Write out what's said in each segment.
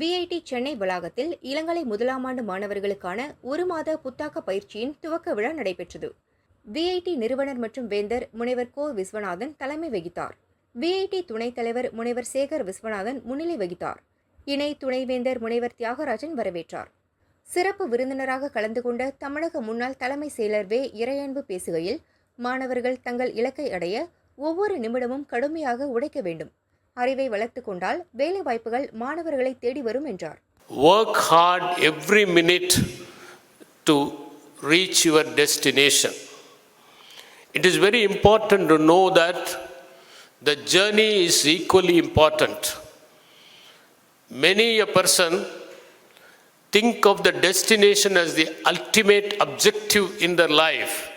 VIT Chennai வளாகத்தில் இளங்கலை முதலாம் ஆண்டு மாணவர்களுக்கான ஒரு மாத புத்தாக்க பயிற்சியின் துவக்க விழா நடைபெற்றது. விஐடி நிறுவனர் மற்றும் வேந்தர் முனைவர் கோ விஸ்வநாதன் தலைமை வகித்தார். விஐடி துணைத் தலைவர் முனைவர் சேகர் விஸ்வநாதன் முன்னிலை வகித்தார். இணை துணைவேந்தர் முனைவர் தியாகராஜன் வரவேற்றார். சிறப்பு விருந்தினராக கலந்து கொண்ட தமிழக முன்னாள் தலைமை செயலர் வே. இறையன்பு பேசுகையில் மாணவர்கள் தங்கள் இலக்கை அடைய ஒவ்வொரு நிமிடமும் கடுமையாக உழைக்க வேண்டும். அறிவை வளர்த்துக் கொண்டால் வேலைவாய்ப்புகள் மாணவர்களை தேடி வரும் என்றார் Work hard every minute to reach your destination. It is very important to know that the journey is equally important. Many a person think of the destination as the ultimate objective in their life,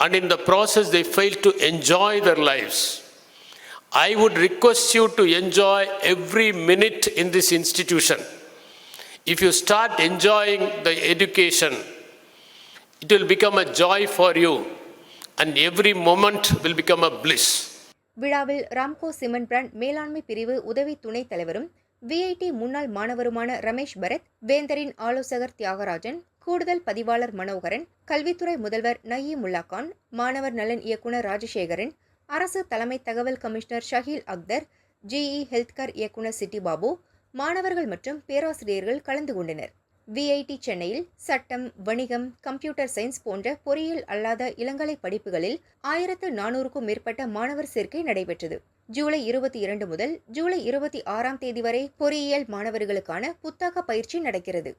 and in the process, they fail to enjoy their lives. I would request you to enjoy every minute in this institution. If you start enjoying the education, it will become a joy for you, and every moment will become a bliss. விழாவில் Ramco cement brand மேலாண்மை பிரிவு உதவி துணைத் தலைவரும் VIT முன்னாள் மாணவருமான ரமேஷ் பரத் வேந்தரின் ஆலோசகர் தியாகராஜன் கூடுதல் பதிவாளர் மனோகரன் கல்வித்துறை முதல்வர் நயீம் உல்லாகான் மாணவர் நலன் இயக்குனர் ராஜசேகரன் அரசு தலைமை தகவல் commissioner Shaheel Akhtar GE healthcare இயக்குனர் சிட்டி பாபு மாணவர்கள் மற்றும் பேராசிரியர்கள் கலந்து கொண்டனர். விஐடி சென்னையில் சட்டம் வணிகம் கம்ப்யூட்டர் சயின்ஸ் போன்ற பொறியியல் அல்லாத இளங்கலை படிப்புகளில் ஆயிரத்து நானூறுக்கும் மேற்பட்ட மாணவர் சேர்க்கை நடைபெற்றது. ஜூலை இருபத்தி இரண்டு முதல் ஜூலை இருபத்தி ஆறாம் தேதி வரை பொறியியல் மாணவர்களுக்கான புத்தாக்க பயிற்சி நடக்கிறது.